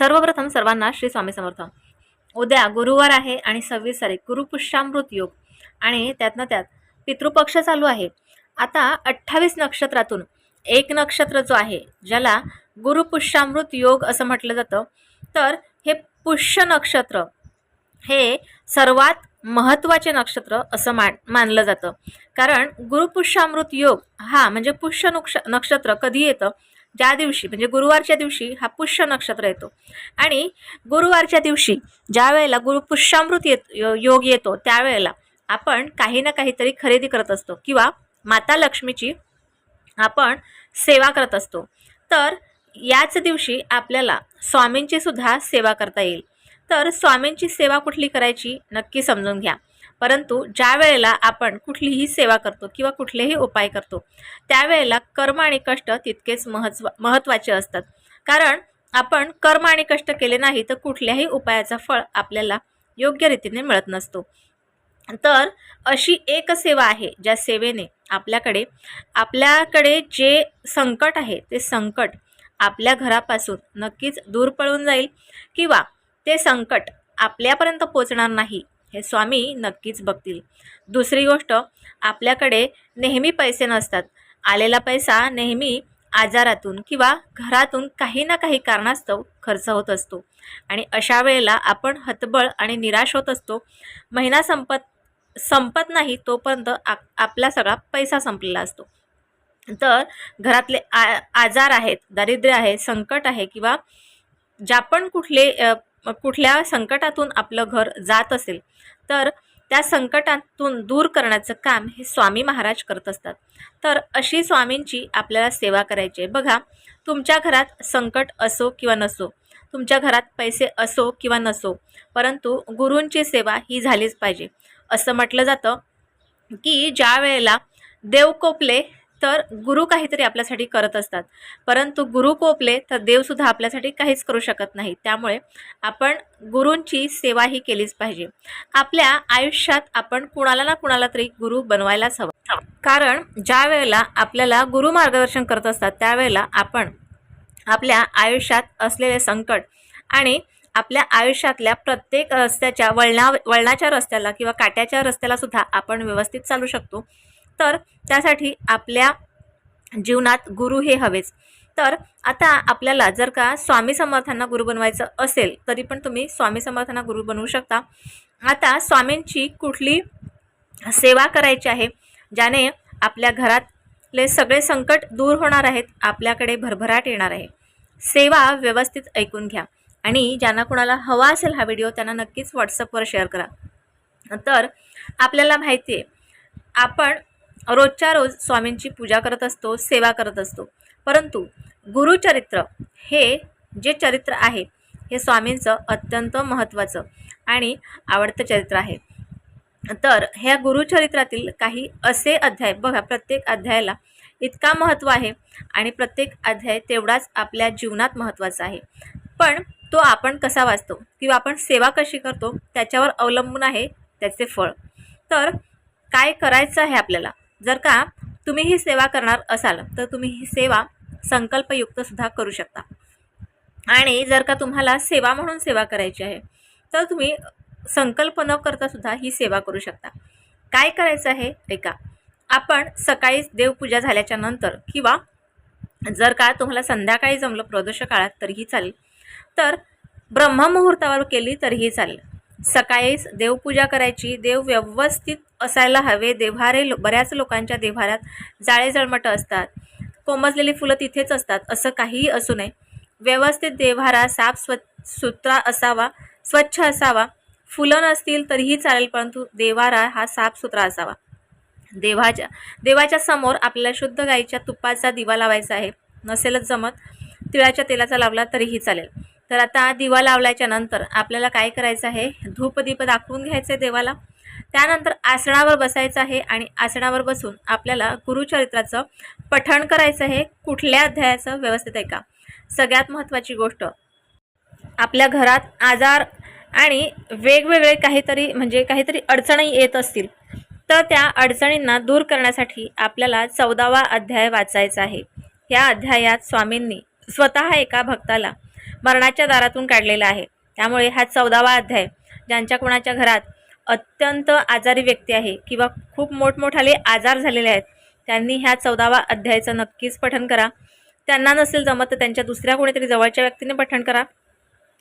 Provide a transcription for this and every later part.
सर्वप्रथम सर्वांना श्री स्वामी समर्थ. उद्या गुरुवार आहे आणि सव्वीस तारीख गुरुपुष्यामृत योग. आणि त्यातनं त्यात पितृपक्ष चालू आहे. आता अठ्ठावीस नक्षत्रातून एक नक्षत्र जो आहे ज्याला गुरुपुष्यामृत योग असं म्हटलं जातं तर हे पुष्य नक्षत्र हे सर्वात महत्त्वाचे नक्षत्र असं मान मानलं जातं. कारण गुरुपुष्यामृत योग हा म्हणजे पुष्य नक्ष नक्षत्र कधी येतं? ज्या दिवशी म्हणजे गुरुवारच्या दिवशी हा पुष्य नक्षत्र येतो. आणि गुरुवारच्या दिवशी ज्या वेळेला गुरुपुष्यामृत येत यो- योग येतो त्यावेळेला आपण काही ना काहीतरी खरेदी करत असतो किंवा माता लक्ष्मीची आपण सेवा करत असतो. तर याच दिवशी आपल्याला स्वामींची सुद्धा सेवा करता येईल. तर स्वामींची सेवा कुठली करायची नक्की समजून घ्या. परंतु ज्या वेळेला आपण कुठलीही सेवा करतो किंवा कुठलेही उपाय करतो त्यावेळेला कर्म आणि कष्ट तितकेच महत्त्व महत्त्वाचे असतात. कारण आपण कर्म आणि कष्ट केले नाही तर कुठल्याही उपायाचा फळ आपल्याला योग्य रीतीने मिळत नसतो. तर अशी एक सेवा आहे ज्या सेवेने आपल्याकडे आपल्याकडे जे संकट आहे ते संकट आपल्या घरापासून नक्कीच दूर पळून जाईल किंवा ते संकट आपल्यापर्यंत पोचणार नाही हे स्वामी नक्कीच बघतील. दुसरी गोष्ट आपल्याकडे नेहमी पैसे नसतात. आलेला पैसा नेहमी आजारातून किंवा घरातून काही ना काही कारणास्तव खर्च होत असतो. आणि अशा वेळेला आपण हतबळ आणि निराश होत असतो. महिना संपत संपत नाही तोपर्यंत आप आपला सगळा पैसा संपलेला असतो. तर घरातले आ आजार आहेत दारिद्र्य आहे संकट आहे किंवा ज्या पण कुठले कुठल्या संकटातून आपलं घर जात असेल तर त्या संकटातून दूर करण्याचं काम हे स्वामी महाराज करत असतात. तर अशी स्वामींची आपल्याला सेवा करायची आहे. बघा तुमच्या घरात संकट असो किंवा नसो तुमच्या घरात पैसे असो किंवा नसो परंतु गुरूंची सेवा ही झालीच पाहिजे. असं म्हटलं जातं की ज्या वेळेला देव कोपले तर गुरु काहीतरी आपल्यासाठी करत असतात. परंतु गुरु कोपले तर देवसुद्धा आपल्यासाठी काहीच करू शकत नाही त्यामुळे आपण गुरूंची सेवा ही केलीच पाहिजे. आपल्या आयुष्यात आपण कुणाला ना कुणाला तरी गुरु बनवायलाच हवं. कारण ज्या वेळेला आपल्याला गुरु मार्गदर्शन करत असतात त्यावेळेला आपण आपल्या आयुष्यात असलेले संकट आणि आपल्या आयुष्यातल्या प्रत्येक रस्त्याच्या वळणा वळणाच्या रस्त्याला किंवा काट्याच्या रस्त्याला सुद्धा आपण व्यवस्थित चालू शकतो. तर त्यासाठी आपल्या जीवनात गुरु हे हवेच. तर आता आपल्याला जर का स्वामी समर्थांना गुरु बनवायचं असेल तरी पण तुम्ही स्वामी समर्थांना गुरु बनवू शकता. आता स्वामींची कुठली सेवा करायची आहे ज्याने आपल्या घरातले सगळे संकट दूर होणार आहेत आपल्याकडे भरभराट येणार आहे. सेवा व्यवस्थित ऐकून घ्या आणि ज्यांना कुणाला हवा असेल हा व्हिडिओ त्यांना नक्कीच व्हॉट्सअपवर शेअर करा. तर आपल्याला माहिती आहे आपण रोजच्या रोज स्वामींची पूजा करत असतो सेवा करत असतो. परंतु गुरुचरित्र हे जे चरित्र आहे हे स्वामींचं अत्यंत महत्त्वाचं आणि आवडतं चरित्र आहे. तर ह्या गुरुचरित्रातील काही असे अध्याय बघा प्रत्येक अध्यायाला इतका महत्त्व आहे आणि प्रत्येक अध्याय तेवढाच आपल्या जीवनात महत्त्वाचा आहे. पण तो आपण कसा वाचतो किंवा आपण सेवा कशी करतो त्याच्यावर अवलंबून आहे त्याचे फळ. तर काय करायचं आहे आपल्याला? जर का तुम्ही ही सेवा करणार असाल तर तुम्ही ही सेवा संकल्पयुक्तसुद्धा करू शकता. आणि जर का तुम्हाला सेवा म्हणून सेवा करायची आहे तर तुम्ही संकल्प न करता सुद्धा ही सेवा करू शकता. काय करायचं आहे? ऐका आपण सकाळी देवपूजा झाल्याच्यानंतर किंवा जर का तुम्हाला संध्याकाळी जमलं प्रदोष काळात तरीही चालेल. तर ब्रह्ममुहूर्तावर केली तरीही चालेल. सकाळीच देवपूजा करायची देव व्यवस्थित असायला हवे देव्हारे लो बऱ्याच लोकांच्या देव्हाऱ्यात जाळे जळमटं असतात. कोमजलेली फुलं तिथेच असतात असं काहीही असू नये. व्यवस्थित देव्हारा साफ स्व सुथरा असावा स्वच्छ असावा. फुलं नसतील तरीही चालेल परंतु देवारा हा साफसुथरा असावा. देवाच्या देवाच्या समोर आपल्याला शुद्ध गाईच्या तुपाचा दिवा लावायचा आहे. नसेलच जमत तिळाच्या तेलाचा लावला तरीही चालेल. तर आता दिवा लावल्याच्या नंतर आपल्याला काय करायचं आहे? धूपदीप दाखवून घ्यायचं आहे देवाला. त्यानंतर आसनावर बसायचं आहे आणि आसनावर बसून आपल्याला गुरुचरित्राचं पठण करायचं आहे. कुठल्या अध्यायाचं? व्यवस्थित आहे का सगळ्यात महत्त्वाची गोष्ट आपल्या घरात आजार आणि वेगवेगळे काहीतरी म्हणजे काहीतरी अडचणी येत असतील तर त्या अडचणींना दूर करण्यासाठी आपल्याला चौदावा अध्याय वाचायचा आहे. या अध्यायात स्वामींनी स्वतः एका भक्ताला मरणाच्या दारातून काढलेला आहे. त्यामुळे हा चौदावा अध्याय ज्यांच्या कोणाच्या घरात अत्यंत आजारी व्यक्ती आहे किंवा खूप मोठमोठाले आजार झालेले आहेत त्यांनी ह्या चौदावा अध्यायाचं नक्कीच पठण करा. त्यांना नसेल जमत तर त्यांच्या दुसऱ्या कोणीतरी जवळच्या व्यक्तीने पठण करा.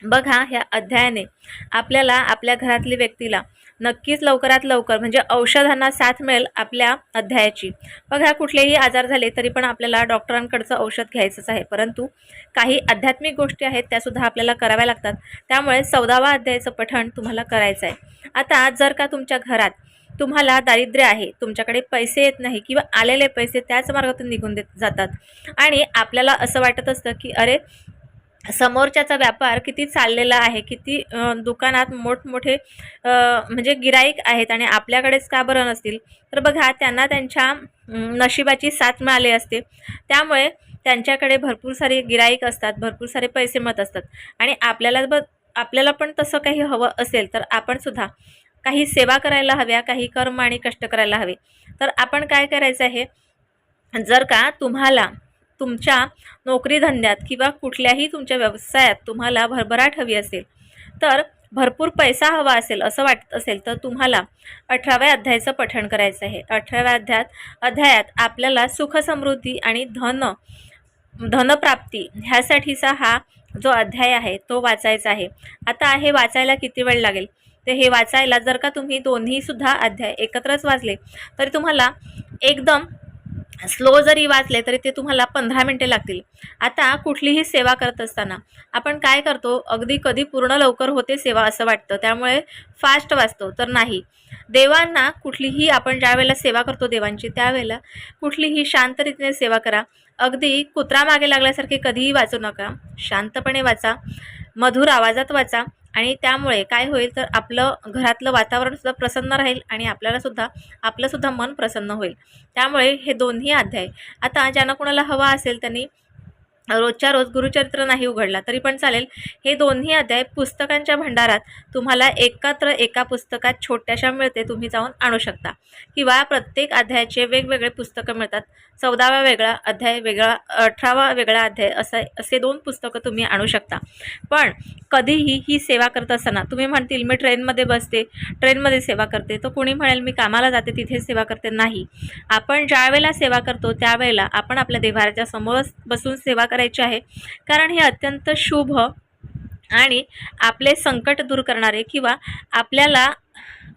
बघा ह्या अध्यायाने आपल्याला आपल्या घरातली व्यक्तीला नक्कीच लवकरात लवकर म्हणजे औषधांना साथ मिळेल आपल्या अध्यायाची. बघा कुठलेही आजार झाले तरी पण आपल्याला डॉक्टरांकडचं औषध घ्यायचंच आहे. परंतु काही आध्यात्मिक गोष्टी आहेत त्यासुद्धा आपल्याला कराव्या लागतात. त्यामुळे चौदावा अध्यायाचं पठण तुम्हाला करायचं आहे. आता जर का तुमच्या घरात तुम्हाला दारिद्र्य आहे तुमच्याकडे पैसे येत नाही किंवा आलेले पैसे त्याच मार्गातून निघून देत जातात आणि आपल्याला असं वाटत असतं की अरे समोरच्याचा व्यापार किती चाललेला आहे किती दुकानात मोठमोठे म्हणजे गिराईक आहेत आणि आपल्याकडेच का बरं नसतील? तर बघा त्यांना त्यांच्या नशिबाची साथ मिळाली असते. त्यामुळे त्यांच्याकडे भरपूर सारे गिराईक असतात भरपूर सारे पैसे मत असतात. आणि आपल्याला ब आपल्याला पण तसं काही हवं असेल तर आपण सुद्धा काही सेवा करायला हव्या काही कर्म आणि कष्ट करायला हवे. तर आपण काय करायचं आहे? जर का तुम्हाला तुमच्या नोकरीधंद्यात किंवा कुठल्याही तुमच्या व्यवसायात तुम्हाला भरभराट हवी असेल तर भरपूर पैसा हवा असेल असं वाटत असेल तर तुम्हाला अठराव्या अध्यायाचं पठण करायचं आहे. अठराव्या अध्यायात अध्यायात आपल्याला सुखसमृद्धी आणि धन धनप्राप्ती ह्यासाठीचा हा जो अध्याय आहे तो वाचायचा आहे. आता हे वाचायला किती वेळ लागेल? तर हे वाचायला जर का तुम्ही दोन्हीसुद्धा अध्याय एकत्रच वाचले तरी तुम्हाला एकदम स्लो जरी वाचले तरी ते तुम्हाला पंधरा मिनटे लागतील. आता कुठलीही सेवा करत असताना आपण काय करतो? अगदी कधी पूर्ण लवकर होते सेवा असं वाटतं. त्यामुळे फास्ट वाचतो. तर नाही. देवांना कुठलीही आपण ज्या वेळेला सेवा करतो देवांची त्यावेळेला कुठलीही शांत रीतीने सेवा करा. अगदी कुत्रा मागे लागल्यासारखे कधीही वाचू नका. शांतपणे वाचा. मधुर आवाजात वाचा. आणि त्यामुळे काय होईल तर आपलं घरातलं वातावरणसुद्धा प्रसन्न राहील आणि आपल्यालासुद्धा आपलंसुद्धा मन प्रसन्न होईल. त्यामुळे हे दोन्ही अध्याय. आता ज्यांना कोणाला हवा असेल त्यांनी रोजच्या रोज गुरुचरित्र नाही उघडला तरी पण चालेल. हे दोन्ही अध्याय पुस्तकांच्या भंडारात तुम्हाला एकत्र एका पुस्तकात छोट्याशा मिळते तुम्ही जाऊन आणू शकता. किंवा प्रत्येक अध्यायाचे वेगवेगळे पुस्तकं मिळतात. चौदावा वेगळा अध्याय वेगळा अठरावा वेगळा अध्याय असं असे दोन पुस्तकं तुम्ही आणू शकता. पण कधीही ही सेवा करत असताना तुम्ही म्हणतील मी ट्रेनमध्ये बसते ट्रेनमध्ये सेवा करते. तर कुणी म्हणेल मी कामाला जाते तिथे सेवा करते नाही. आपण ज्या वेळेला सेवा करतो त्यावेळेला आपण आपल्या देवाऱ्याच्या समोरच बसून सेवा करायची आहे. कारण हे अत्यंत शुभ आणि आपले संकट दूर करणारे किंवा आपल्याला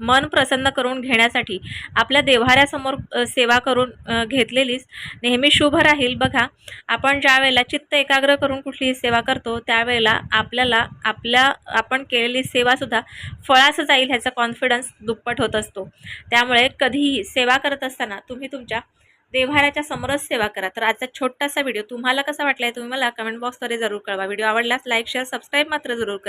मन प्रसन्न करून घेण्यासाठी आपल्या देव्हाऱ्यासमोर सेवा करून घेतलेलीच नेहमी शुभ राहील. बघा आपण ज्या वेळेला चित्त एकाग्र करून कुठलीही सेवा करतो त्यावेळेला आपल्याला आपल्या आपण केलेली सेवासुद्धा फळास जाईल ह्याचा कॉन्फिडन्स दुप्पट होत असतो. त्यामुळे कधीही सेवा करत असताना तुम्ही तुमच्या देव्हाऱ्याच्या समोरच सेवा करा. तर आजचा छोटासा व्हिडिओ तुम्हाला कसा वाटला आहे तुम्ही मला कमेंट बॉक्सद्वारे जरूर कळवा. व्हिडिओ आवडल्यास लाईक शेअर सबस्क्राईब मात्र जरूर करा.